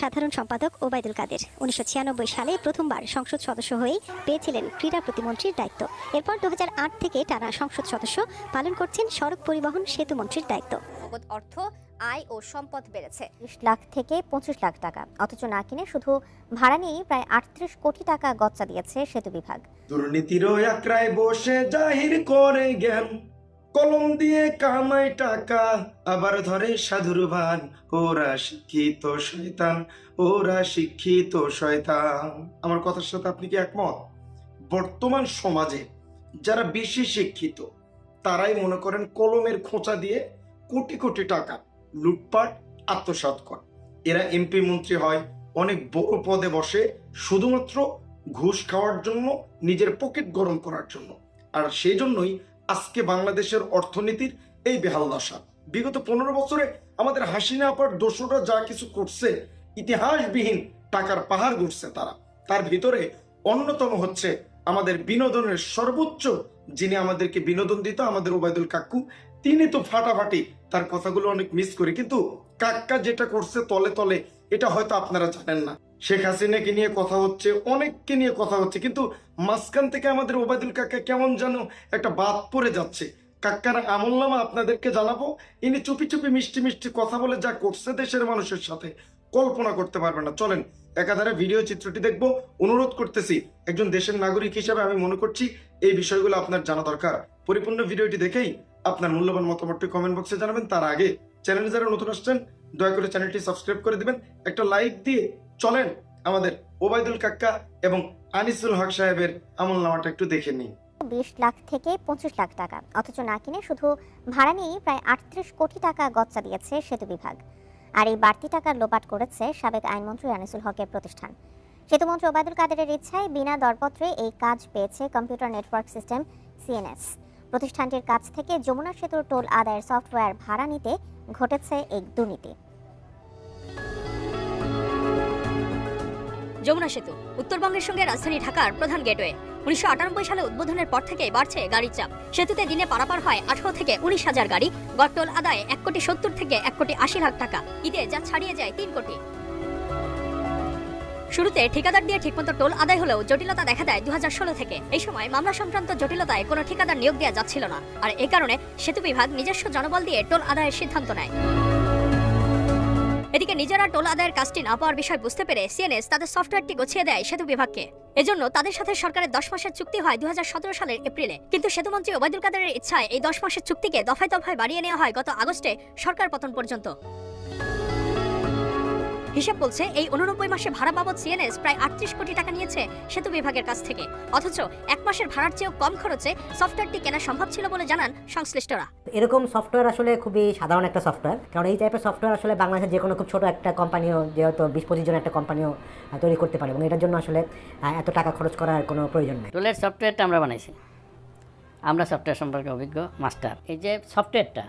সাধারণ সম্পাদক ওবায়দুল কাদের। উনিশশো ছিয়ানব্বই সালে প্রথমবার সংসদ সদস্য হয়ে পেয়েছিলেন ক্রীড়া প্রতিমন্ত্রীর দায়িত্ব। এরপর দুহাজার আট থেকে টানা সংসদ সদস্য পালন করছেন সড়ক পরিবহন সেতু মন্ত্রীর দায়িত্ব। অর্থ আয় ও সম্পদ বেড়েছে। বিশ লাখ থেকে পঁচিশ লাখ টাকা। অথচ না কিনে শুধু ভাড়া নিয়েই প্রায় আটত্রিশ কোটি টাকা গচ্চা দিয়েছে সেতু বিভাগ। দুর্নীতির বসে জাহির করে জ্ঞান। কলম দিয়ে কামাই টাকা, আবার ধরে সাধুর ভান ওরা শিক্ষিত শয়তান, ওরা শিক্ষিত শয়তান। আমার কথার সাথে আপনি কি একমত? বর্তমান সমাজে যারা বেশি শিক্ষিত, তারাই মনে করেন কলমের খোঁচা দিয়ে কোটি কোটি টাকা লুটপাট, আত্মসাৎ করে। এরা এমপি মন্ত্রী হয়, অনেক বড় পদে বসে, শুধুমাত্র ঘুষ খাওয়ার জন্য, নিজের পকেট গরম করার জন্য। আর সেই জন্যই আজকে বাংলাদেশের অর্থনীতির এই বেহাল দশা। বিগত পনেরো বছরে আমাদের হাসিনা আপার দোষরা যা কিছু করছে, ইতিহাসবিহীন টাকার পাহাড় ঘুরছে তারা। তার ভিতরে অন্যতম হচ্ছে আমাদের বিনোদনের সর্বোচ্চ যিনি আমাদেরকে বিনোদন দিত, আমাদের ওবায়দুল কাকু, তিনি তো ফাটাফাটি তার কথাগুলো অনেক মিস করি। কিন্তু কাক্কা যেটা করছে তলে তলে এটা হয়তো আপনারা জানেন না। শেখ হাসিনাকে নিয়ে কথা হচ্ছে, অনেককে নিয়ে কথা হচ্ছে, কিন্তু মাঝখান থেকে আমাদের ওবায়দুল কাকা কেমন যেন একটা বাদ পড়ে যাচ্ছে। কাক্কার আমল নামা আপনাদেরকে জানাব, ইনি চুপি চুপি মিষ্টি মিষ্টি কথা বলে যা করছে দেশের মানুষের সাথে, কল্পনা করতে পারবে না। চলেন, একাধারে ভিডিও চিত্রটি দেখব, অনুরোধ করতেছি, একজন দেশের নাগরিক হিসাবে আমি মনে করছি এই বিষয়গুলো আপনার জানা দরকার। পরিপূর্ণ ভিডিওটি দেখেই আপনার মূল্যবান মতামতটি কমেন্ট বক্সে জানাবেন। তার আগে চ্যানেলে যারা নতুন আসছেন দয়া করে চ্যানেলটি সাবস্ক্রাইব করে দিবেন। একটা লাইক দিয়ে চলেন আমাদের ওবায়দুল কাক্কা এবং আনিসুল হক সাহেবের আমল নামাটা একটু দেখে নিই। বিশ লাখ থেকে পঁচিশ লাখ টাকা, অথচ না কিনে শুধু ভাড়া নিয়েই প্রায় আটত্রিশ কোটি টাকা গচ্চা দিয়েছে সেতু বিভাগ। আর এই বাড়তি টাকার লোপাট করেছে সাবেক আইনমন্ত্রী আনিসুল হকের প্রতিষ্ঠান। সেতুমন্ত্রী ওবায়দুল কাদেরের ইচ্ছায় বিনা দরপত্রে এই কাজ পেয়েছে কম্পিউটার নেটওয়ার্ক সিস্টেম সিএনএস। প্রতিষ্ঠানটির কাছ থেকে যমুনা সেতুর টোল আদায়ের সফটওয়্যার ভাড়া নিতে ঘটেছে এই দুর্নীতি। যমুনা সেতু, উত্তরবঙ্গের সঙ্গে রাজধানী ঢাকার প্রধান গেটওয়ে। উনিশশো আটানব্বই সালে উদ্বোধনের পর থেকে বাড়ছে গাড়ির চাপ। সেতুতে দিনে পারাপার হয় আঠারো থেকে উনিশ হাজার গাড়ি। গড় টোল আদায় এক কোটি সত্তর থেকে এক কোটি আশি লাখ টাকা। ঈদে যা ছাড়িয়ে যায় তিন কোটি। শুরুতে ঠিকাদার দিয়ে ঠিকমতো টোল আদায় হলেও জটিলতা দেখা দেয় দু হাজার ষোলো থেকে। এই সময় মামলা সংক্রান্ত জটিলতায় কোনো ঠিকাদার নিয়োগ দেওয়া যাচ্ছিল না। আর এই কারণে সেতু বিভাগ নিজস্ব জনবল দিয়ে টোল আদায়ের সিদ্ধান্ত নেয়। এদিকে নিজেরা টোল আদায়ের কাজটি না পাওয়ার বিষয় বুঝতে পেরে সিএনএস তাদের সফটওয়্যারটি গুছিয়ে দেয় সেতু বিভাগকে। এজন্য তাদের সাথে সরকারের দশ মাসের চুক্তি হয় দু হাজার সতেরো সালের এপ্রিলে। কিন্তু সেতুমন্ত্রী ওবায়দুল কাদেরের ইচ্ছায় এই দশ মাসের চুক্তিকে দফায় দফায় বাড়িয়ে নেওয়া হয় গত আগস্টে সরকার পতন পর্যন্ত। হিসাব বলছে এই উননব্বই মাসে ভাড়া বাবদ সিএনএস প্রায় আটত্রিশ কোটি টাকা নিয়েছে সেতু বিভাগের কাছ থেকে। অথচ এক মাসের ভাড়ার চেয়েও কম খরচে সফটওয়্যারটি কেনা সম্ভব ছিল বলে জানান সংশ্লিষ্টরা। এরকম সফটওয়্যার আসলে খুবই সাধারণ একটা সফটওয়্যার। কারণ এই টাইপের সফটওয়্যার আসলে বাংলাদেশের যে কোনো খুব ছোট একটা কোম্পানিও যেহেতু বিশ পঁচিশ জন একটা কোম্পানিও তৈরি করতে পারে এবং এটার জন্য আসলে এত টাকা খরচ করার কোনো প্রয়োজন নেই। টোলের সফটওয়্যারটা আমরা বানাইছি। আমরা সফটওয়্যার সম্পর্কে অভিজ্ঞ মাস্টার। এই যে সফটওয়্যারটা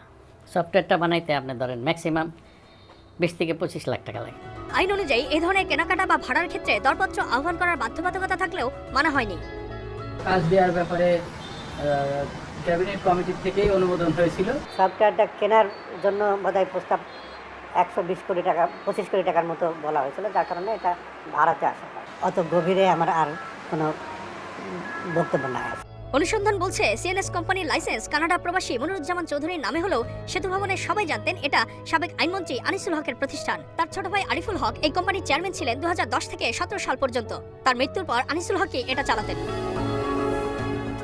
সফটওয়্যারটা বানাইতে আপনি ধরেন ম্যাক্সিমাম বিশ থেকে পঁচিশ লাখ টাকা লাগে। আইন অনুযায়ী এই ধরনের কেনাকাটা বা ভাড়ার ক্ষেত্রে দরপত্র আহ্বান করার বাধ্যবাধকতা থাকলেও মানা হয়নি। কাজ দেওয়ার ব্যাপারে ক্যাবিনেট কমিটির থেকেই অনুমোদন হয়েছিল। সফটওয়্যারটা কেনার জন্য বোধহয় প্রস্তাব একশো বিশ কোটি টাকা পঁচিশ কোটি টাকার মতো বলা হয়েছিল যার কারণে এটা ভাড়াতে আসা অত গভীরে আমার আর কোনো বক্তব্য নাই। অনুসন্ধান বলছে সিএনএস কোম্পানির লাইসেন্স কানাডা প্রবাসী মনিরুজ্জামান চৌধুরীর নামে হলেও সেতু ভবনের সবাই জানতেন এটা সাবেক আইনমন্ত্রী আনিসুল হকের প্রতিষ্ঠান। তার ছোট ভাই আরিফুল হক এই কোম্পানির চেয়ারম্যান ছিলেন দু হাজার দশ থেকে সতেরো সাল পর্যন্ত। তার মৃত্যুর পর আনিসুল হকই এটা চালাতেন।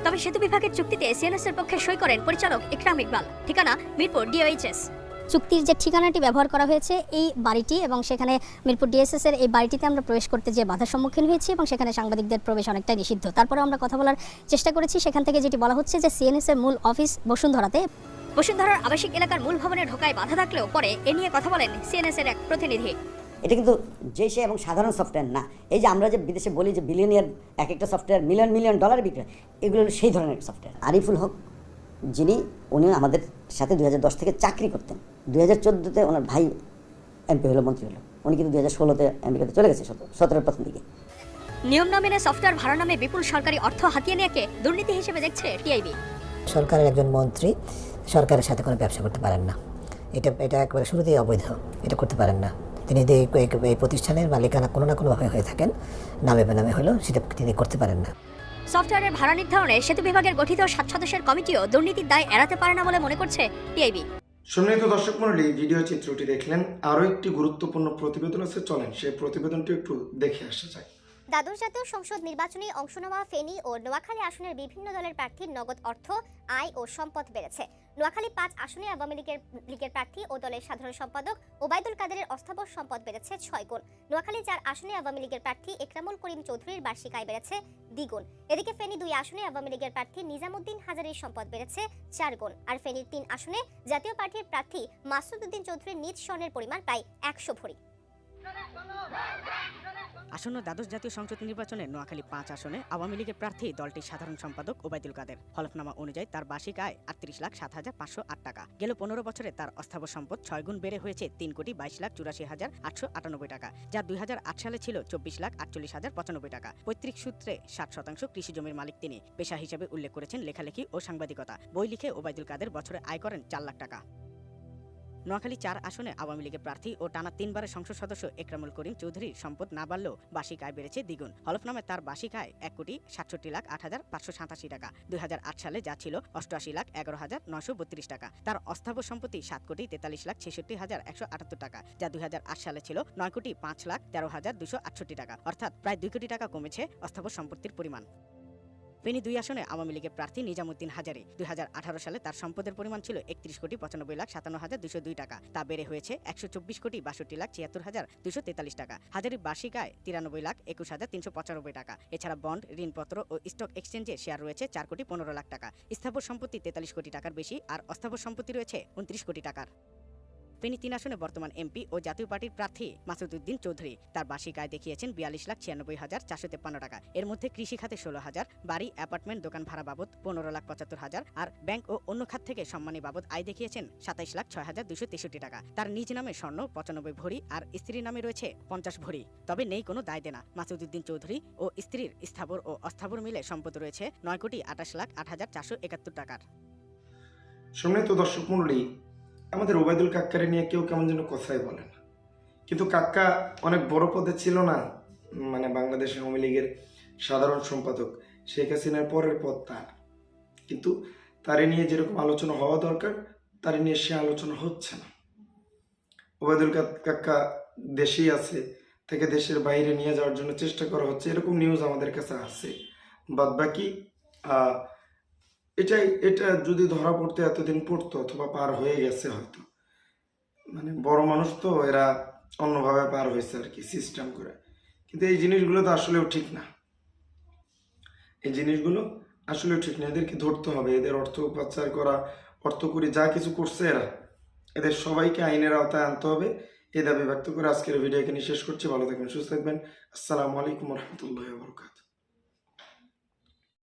তবে সেতু বিভাগের চুক্তিতে সিএনএস এর পক্ষে সই করেন পরিচালক ইকরাম ইকবাল। ঠিকানা মিরপুর ডিওএইচএস চুক্তির যে ঠিকানাটি ব্যবহার করা হয়েছে এই বাড়িটি এবং সেখানে মিরপুর ডিএসএস এর এই বাড়িটিতে আমরা প্রবেশ করতে যে বাধার সম্মুখীন হয়েছি এবং সেখানে সাংবাদিকদের প্রবেশ অনেকটাই নিষিদ্ধ। তারপরে আমরা কথা বলার চেষ্টা করেছি। সেখান থেকে যেটি বলা হচ্ছে যে সিএনএস এর মূল অফিস বসুন্ধরাতে। বসুন্ধরার আবাসিক এলাকার মূল ভবনে ঢোকায় বাধা থাকলেও পরে এ নিয়ে কথা বলেন সিএনএস এর এক প্রতিনিধি। এটা কিন্তু যে সে এবং সাধারণ সফটওয়্যার না। এই যে আমরা যে বিদেশে বলি যে বিলিয়নিয়ার এক একটা সফটওয়্যার মিলিয়ন মিলিয়ন ডলার বিক্রি এগুলো সেই ধরনের সফটওয়্যার আরিফুল হক, যিনি উনি আমাদের সাথে দুই হাজার দশ থেকে চাকরি করতেন। দুই হাজার চোদ্দোতে ওনার ভাই এমপি হলো মন্ত্রী হলো। উনি কিন্তু দুই হাজার ষোলোতে আমেরিকাতে চলে গেছে সতেরোর প্রথম দিকে। নিয়ম না মেনে সফটওয়্যার ভাড়া নামে বিপুল সরকারি অর্থ হাতিয়ে নেয়াকে দুর্নীতি হিসেবে দেখছে টিআইবি। সরকারের একজন মন্ত্রী সরকারের সাথে কোনো ব্যবসা করতে পারেন না। এটা এটা একবারে শুরুতেই অবৈধ এটা করতে পারেন না। তিনি যদি এই প্রতিষ্ঠানের মালিকানা কোনো না কোনোভাবে হয়ে থাকেন নামে বেনামে হলেও সেটা তিনি করতে পারেন না। সফটওয়্যারের ভাড়া নির্ধারণে সেতু বিভাগের গঠিত সাত সদস্যের কমিটিও দুর্নীতির দায় এড়াতে পারে না বলে মনে করছে টিআইবি। সম্মানিত দর্শক মন্ডলী ভিডিও চিত্রটি দেখলেন, আরও একটি গুরুত্বপূর্ণ প্রতিবেদন আছে, চলেন সেই প্রতিবেদনটি একটু দেখে আসা যায় দ্বাদশ জাতীয় সংসদ নির্বাচনে অংশ নেওয়া ফেনী ও নোয়াখালী আসনের বিভিন্ন দলের প্রার্থীর নগদ অর্থ, আয় ও সম্পদ বেড়েছে। নোয়াখালী পাঁচ আসনে আওয়ামী লীগের লীগের প্রার্থী ও দলের সাধারণ সম্পাদক ওবায়দুল কাদেরের অস্থাবর সম্পদ বেড়েছে ছয় গুণ। নোয়াখালী চার আসনে আওয়ামী লীগের প্রার্থী একরামুল করিম চৌধুরীর বার্ষিক আয় বেড়েছে দ্বিগুণ এদিকে ফেনী দুই আসনে আওয়ামী লীগের প্রার্থী নিজামুদ্দিন হাজারের সম্পদ বেড়েছে চার গুণ। আর ফেনীর তিন আসনে জাতীয় পার্টির প্রার্থী মাসুদ উদ্দিন চৌধুরীর নিজ স্বর্ণের পরিমাণ প্রায় একশো ভরি। আসন্ন দ্বাদশ জাতীয় সংসদ নির্বাচনে নোয়াখালী পাঁচ আসনে আওয়ামী লীগের প্রার্থী দলটির সাধারণ সম্পাদক ওবায়দুল কাদের। হলফনামা অনুযায়ী তার বার্ষিক আয় আটত্রিশ লাখ সাত হাজার পাঁচশো আট টাকা। গেল পনেরো বছরে তার অস্থাবর সম্পদ ছয় গুণ বেড়ে হয়েছে তিন কোটি বাইশ লাখ চুরাশি হাজার আটশো আটানব্বই টাকা, যা দুই হাজার আট সালে ছিল চব্বিশ লাখ আটচল্লিশ হাজার পঁচানব্বই টাকা। পৈতৃক সূত্রে ষাট শতাংশ কৃষি জমির মালিক তিনি। পেশা হিসেবে উল্লেখ করেছেন লেখালেখি ও সাংবাদিকতা। বই লিখে ওবায়দুল কাদের বছরে আয় করেন চার লাখ টাকা। নোয়াখালী চার আসনে আওয়ামী লীগের প্রার্থী ও টানা তিনবারের সংসদ সদস্য একরামুল করিম চৌধুরীর সম্পদ না বাড়লেও বার্ষিক আয় বেড়েছে দ্বিগুণ। হলফনামে তার বার্ষিক আয় এক কোটি সাতষট্টি লাখ আট হাজার পাঁচশো সাতাশি টাকা। দুই হাজার আট সালে যা ছিল অষ্টআশি লাখ এগারো হাজার নয়শো বত্রিশ টাকা। তার অস্থাবর সম্পত্তি সাত কোটি তেতাল্লিশ লাখ ছেষট্টি হাজার একশো আটাত্তর টাকা, যা দুই হাজার আট সালে ছিল নয় কোটি পাঁচ লাখ তেরো হাজার দুশো আটষট্টি টাকা। অর্থাৎ প্রায় দুই কোটি টাকা কমেছে অস্থাবর সম্পত্তির পরিমাণ। ফেনী দুই আসনে আওয়ামী লীগের প্রার্থী নিজামুদ্দিন হাজারি। দুই হাজার আঠারো সালে তার সম্পদের পরিমাণ ছিল একত্রিশ কোটি পঁচানব্বই লাখ সাতান্ন হাজার দুশো দুই টাকা। তা বেড়ে হয়েছে একশো চব্বিশ কোটি বাষট্টি লাখ ছিয়াত্তর হাজার দুশো তেতাল্লিশ টাকা। হাজারির বার্ষিক আয় তিরানব্বই লাখ একুশ হাজার তিনশো পঁচানব্বই টাকা। এছাড়া বন্ড, ঋণপত্র ও স্টক এক্সচেঞ্জে শেয়ার রয়েছে চার কোটি পনেরো লাখ টাকা। স্থাবর সম্পত্তি তেতাল্লিশ কোটি টাকার বেশি আর অস্থাবর সম্পত্তি রয়েছে উনত্রিশ কোটি টাকার। ফেনী তিন আসনে বর্তমান এমপি ও জাতীয় পার্টির প্রার্থী মাসুদউদ্দিন চৌধুরী। তার বার্ষিক আয় দেখিয়েছেন বিয়াল্লিশ লাখ ছিয়ানব্বই হাজার চারশো তেপ্পান্ন টাকা। এর মধ্যে কৃষি খাতে ষোলো হাজার, বাড়ি, অ্যাপার্টমেন্ট, দোকান ভাড়া বাবদ পনেরো লাখ পঁচাত্তর হাজার আর ব্যাংক ও অন্য খাত থেকে সম্মানী বাবদ আয় দেখিয়েছেন সাতাইশ লাখ ছয় হাজার দুশো তেষট্টি টাকা। তার নিজ নামে স্বর্ণ, পঁচানব্বই ভরি আর স্ত্রীর নামে রয়েছে পঞ্চাশ ভরি। তবে নেই কোনো দায় দেনা। মাসুদউদ্দিন চৌধুরী ও স্ত্রীর স্থাবর ও অস্থাবর মিলে সম্পদ রয়েছে নয় কোটি আঠাশ লাখ আট হাজার চারশো একাত্তর টাকার। সম্মানিত দর্শক মন্ডলী আমাদের ওবায়দুল কাক্কারে নিয়ে কেউ কেমন যেন কথাই বলেন কিন্তু কাক্কা অনেক বড় পদে ছিল না মানে বাংলাদেশ আওয়ামী লীগের সাধারণ সম্পাদক। শেখ হাসিনার পরের পদ তার। কিন্তু তারে নিয়ে যেরকম আলোচনা হওয়া দরকার, তারে নিয়ে সে আলোচনা হচ্ছে না। ওবায়দুল কাক্কা দেশেই আছে থেকে দেশের বাইরে নিয়ে যাওয়ার জন্য চেষ্টা করা হচ্ছে, এরকম নিউজ আমাদের কাছে আছে। বাদ বাকি এটাই, এটা যদি ধরা পড়তে, এতদিন পড়তো অথবা পার হয়ে গেছে হয়তো। মানে বড় মানুষ তো, এরা অন্যভাবে পার হয়েছে আর কি সিস্টেম করে। কিন্তু এই জিনিসগুলো তো আসলেও ঠিক না। এই জিনিসগুলো আসলেও ঠিক না। এদেরকে ধরতে হবে। এদের অর্থ পাচার করা, অর্থ করে যা কিছু করছে এরা। এদের সবাইকে আইনের আওতায় আনতে হবে। এই দাবি ব্যক্ত করে আজকের ভিডিও এখানে শেষ করছি। ভালো থাকবেন, সুস্থ থাকবেন। আসসালামু আলাইকুম রহমতুল্লাহ বরকাত